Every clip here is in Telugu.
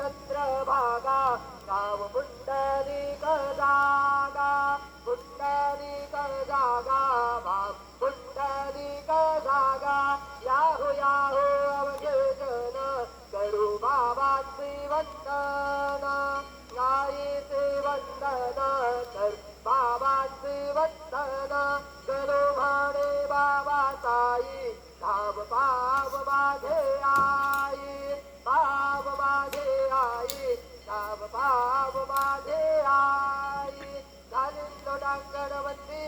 चंद्रभागा भागा कावपुण्डरीकल झालिंदो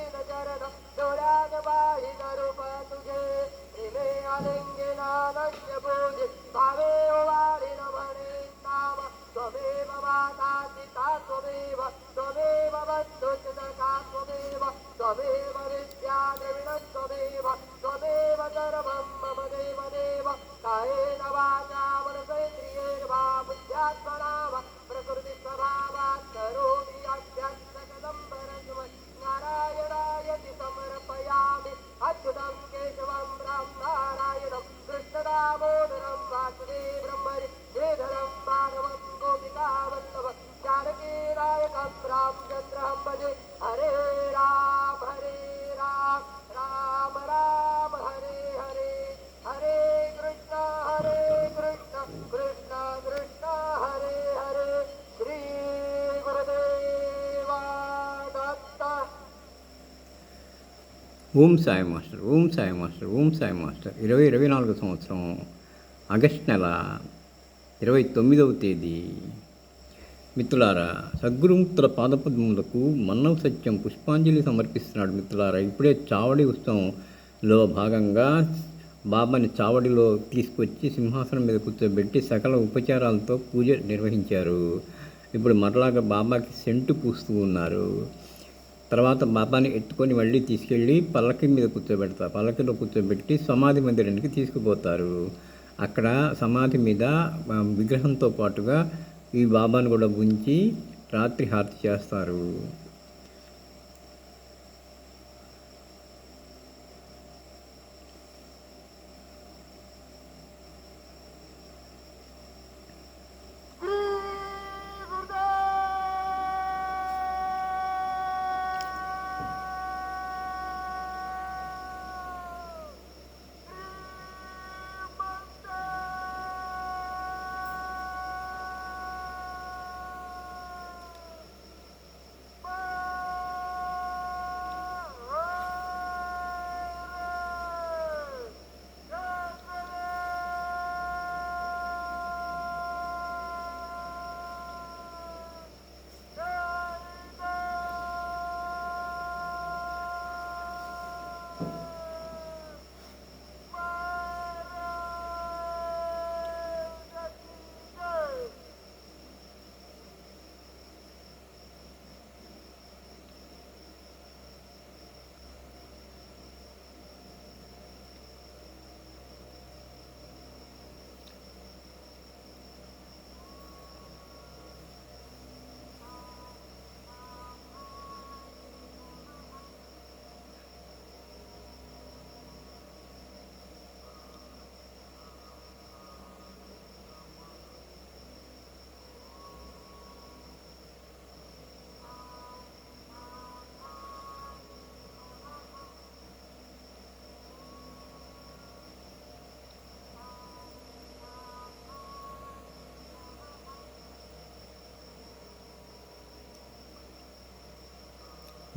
ఓం సాయి మాస్టర్ ఓం సాయి మాస్టర్ ఓం సాయి మాస్టర్. ఇరవై ఇరవై నాలుగు సంవత్సరం ఆగస్ట్ నెల ఇరవై తొమ్మిదవ తేదీ. మిత్రులారా సద్గురుముక్తుల పాదపద్మములకు మన్నవ సత్యం పుష్పాంజలి సమర్పిస్తున్నాడు మిత్రులారా. ఇప్పుడే చావడి ఉత్సవంలో భాగంగా బాబాని చావడిలో తీసుకొచ్చి సింహాసనం మీద కూర్చోబెట్టి సకల ఉపచారాలతో పూజ నిర్వహించారు. ఇప్పుడు మరలాగా బాబాకి సెంటు పూస్తూ ఉన్నారు. తర్వాత బాబాని ఎత్తుకొని మళ్ళీ తీసుకెళ్ళి పల్లకి మీద కూర్చోబెడతారు. పల్లకిలో కూర్చోబెట్టి సమాధి మందిరానికి తీసుకుపోతారు. అక్కడ సమాధి మీద విగ్రహంతో పాటుగా ఈ బాబాను కూడా ఉంచి రాత్రి హారతి చేస్తారు.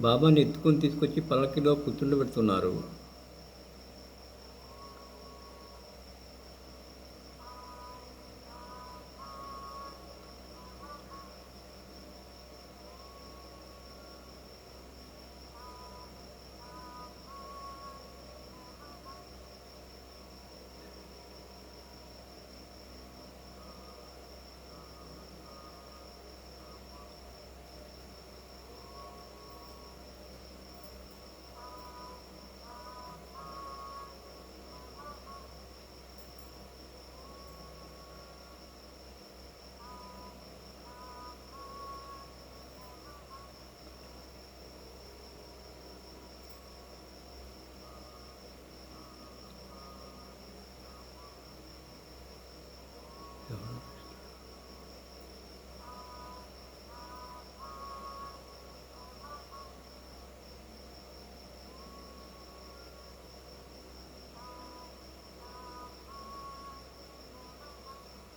బాబాని ఎత్తుకొని తీసుకొచ్చి పల్లకిలో కూర్చుండబెడుతున్నారు.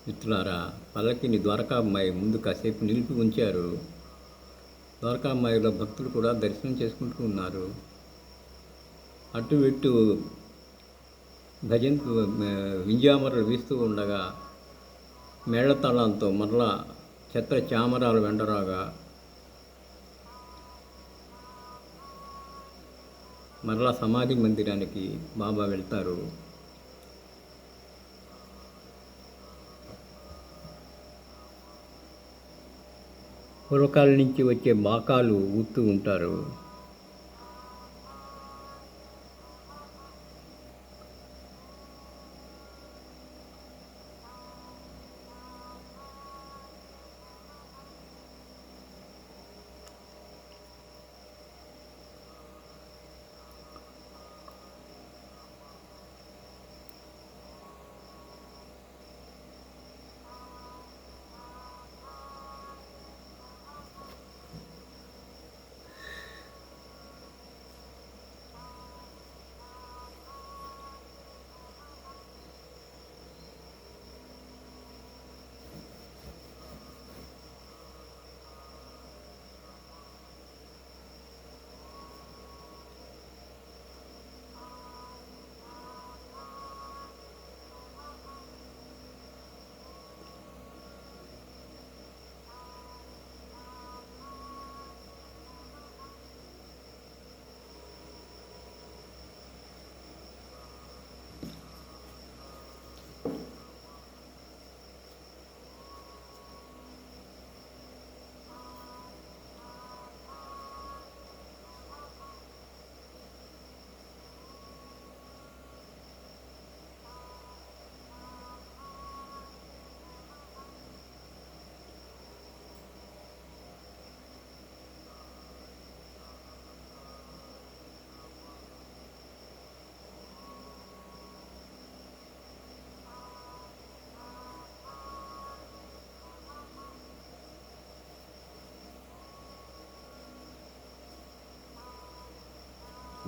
మిత్రులారా పల్లకిని ద్వారకామ్మాయి ముందు కాసేపు నిలిపి ఉంచారు. ద్వారకామ్మాయిలో భక్తులు కూడా దర్శనం చేసుకుంటూ ఉన్నారు. అటు ఇటు భజంతు వింజామరలు వీస్తూ ఉండగా మేళతాళాలతో మరలా చెత్త చామరాలు వెండరాగా మరలా సమాధి మందిరానికి బాబా వెళ్తారు. పూర్వకాల నుంచి వచ్చే బాకాలు ఊతూ ఉంటారు.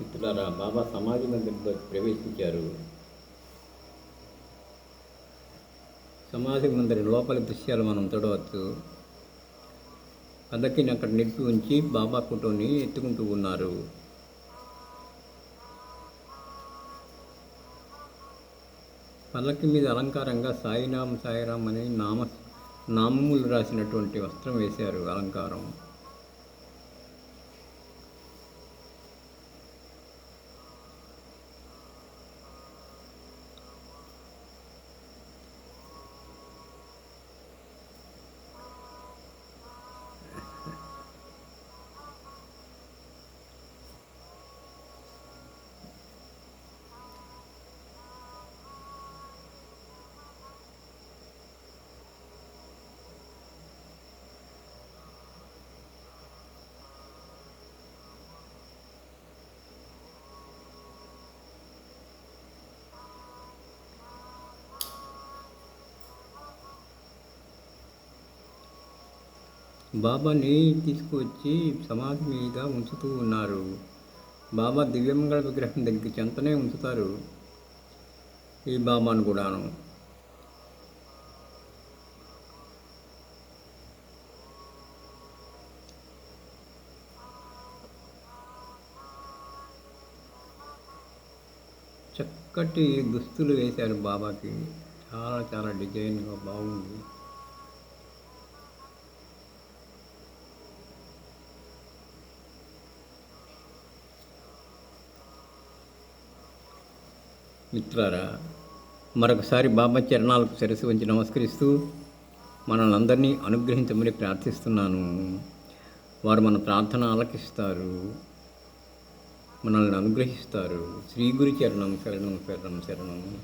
మిత్రులారా బాబా సమాధి మందిరంలో ప్రవేశించారు. సమాధి మందిరం లోపలి దృశ్యాలు మనం చూడవచ్చు. అందరికీ అక్కడ నిలిపి ఉంచి బాబా ఫోటోని ఎత్తుకుంటూ ఉన్నారు. పల్లకి మీద అలంకారంగా సాయినామ సాయిరామ్ అనే నామ నామములు రాసినటువంటి వస్త్రం వేశారు అలంకారం. బాబాని తీసుకువచ్చి సమాధి మీద ఉంచుతూ ఉన్నారు. బాబా దివ్యమంగళ విగ్రహం దగ్గర చెంతనే ఉంచుతారు. ఈ బాబాను కూడాను. చక్కటి దుస్తులు వేశారు బాబాకి. చాలా చాలా డిజైన్గా బాగుంది. మిత్రారా మరొకసారి బాబా చరణాలకు సరస్సు వంచి నమస్కరిస్తూ మనల్ని అందరినీ అనుగ్రహించమని ప్రార్థిస్తున్నాను. వారు మన ప్రార్థన ఆలకిస్తారు మనల్ని అనుగ్రహిస్తారు. శ్రీ గురి చరణం శరణం శరణం శరణం.